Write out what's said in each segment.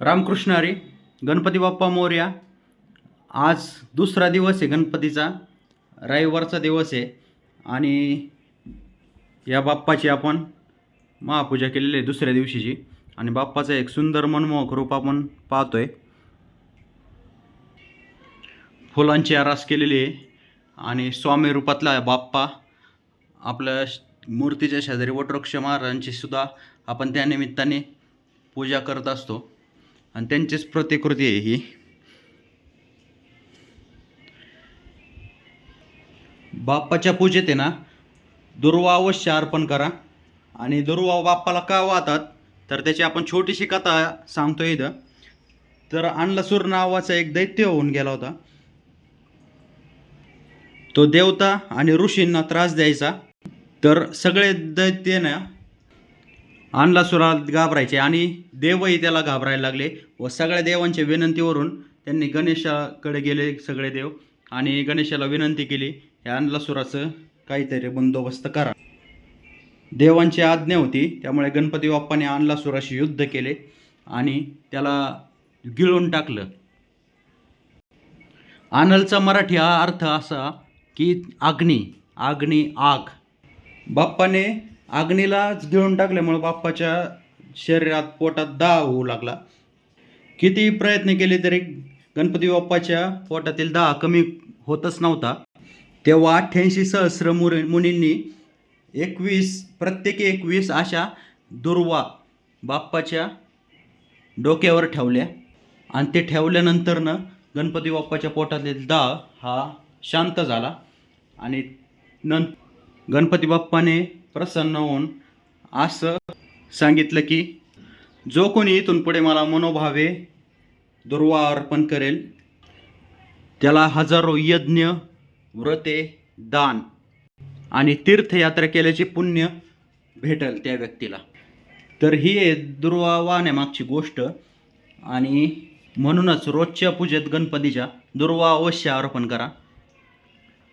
रामकृष्ण हरी गणपती बाप्पा मोर्या. आज दुसरा दिवस आहे गणपतीचा. रविवारचा दिवस आहे. आणि या बाप्पाची आपण महापूजा केलेली आहे दुसऱ्या दिवशीची. आणि बाप्पाचं एक सुंदर मनमोहक रूप आपण पाहतोय. फुलांची आरास केलेली आहे. आणि स्वामी रूपातला बाप्पा आपल्या मूर्तीच्या शेजारी वटवृक्ष महाराजांची सुद्धा आपण त्या निमित्ताने पूजा करत असतो. आणि त्यांचीच प्रतिकृती आहे ही. बाप्पाच्या पूजेत आहे ना दुर्वा अवश्य अर्पण करा. आणि दुर्वा बाप्पाला का वाहतात? तर त्याची आपण छोटीशी कथा सांगतो इथं. तर आणलासूर नावाचा एक दैत्य होऊन गेला होता. तो देवता आणि ऋषींना त्रास द्यायचा. तर सगळे दैत्य ना आणलासुरात घाबरायचे आणि देवही त्याला घाबरायला लागले व सगळ्या देवांच्या विनंतीवरून त्यांनी गणेशाकडे गेले सगळे देव आणि गणेशाला विनंती केली हे आणलासुराचं काहीतरी बंदोबस्त करा. देवांची आज्ञा होती त्यामुळे गणपती बाप्पाने आणलासुराशी युद्ध केले आणि त्याला गिळून टाकलं. आनलचा मराठी हा अर्थ असा की अग्नी अग्नी आग. बाप्पाने अग्नीलाच गिळून टाकल्यामुळं बाप्पाच्या शरीरात पोटात दाह होऊ लागला. किती प्रयत्न केले तरी गणपती बाप्पाच्या पोटातील दाह कमी होतच नव्हता. तेव्हा अठ्ठ्याऐंशी सहस्र मुर मुनींनी एकवीस प्रत्येकी एकवीस अशा दुर्वा बाप्पाच्या डोक्यावर ठेवल्या. आणि ते ठेवल्यानंतरनं गणपती बाप्पाच्या पोटातील दाह हा शांत झाला. आणि नं गणपती बाप्पाने प्रसन्न होऊन असं सांगितलं की जो कोणी इथून पुढे मला मनोभावे दुर्वा अर्पण करेल त्याला हजारो यज्ञ व्रते दान आणि तीर्थयात्रा केल्याचे पुण्य भेटल त्या व्यक्तीला. तर ही आहे दुर्वा वाहण्यामागची गोष्ट आणि म्हणूनच रोजच्या पूजेत गणपतीच्या दुर्वा अवश्य अर्पण करा.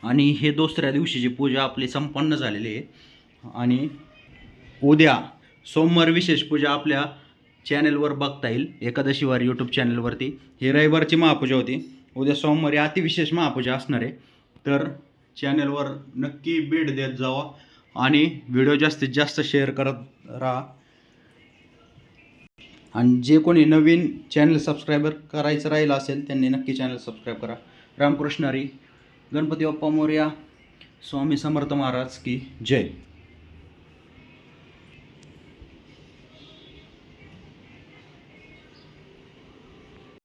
आणि हे दुसऱ्या दिवशीची पूजा आपली संपन्न झालेली आहे. आणि उद्या सोमवार विशेष पूजा आपल्या चॅनेलवर बघता येईल. एकादशीवार यूट्यूब चॅनलवरती ही रविवारची महापूजा होती. उद्या सोमवारी अतिविशेष महापूजा असणार आहे. तर चॅनेलवर नक्की भेट देत जावा आणि व्हिडिओ जास्तीत जास्त शेअर करत राहा. आणि जे कोणी नवीन चॅनल सबस्क्राईबर करायचं राहिलं असेल त्यांनी नक्की चॅनल सबस्क्राईब करा. रामकृष्ण हरी गणपती बाप्पा मोर्या स्वामी समर्थ महाराज की जय.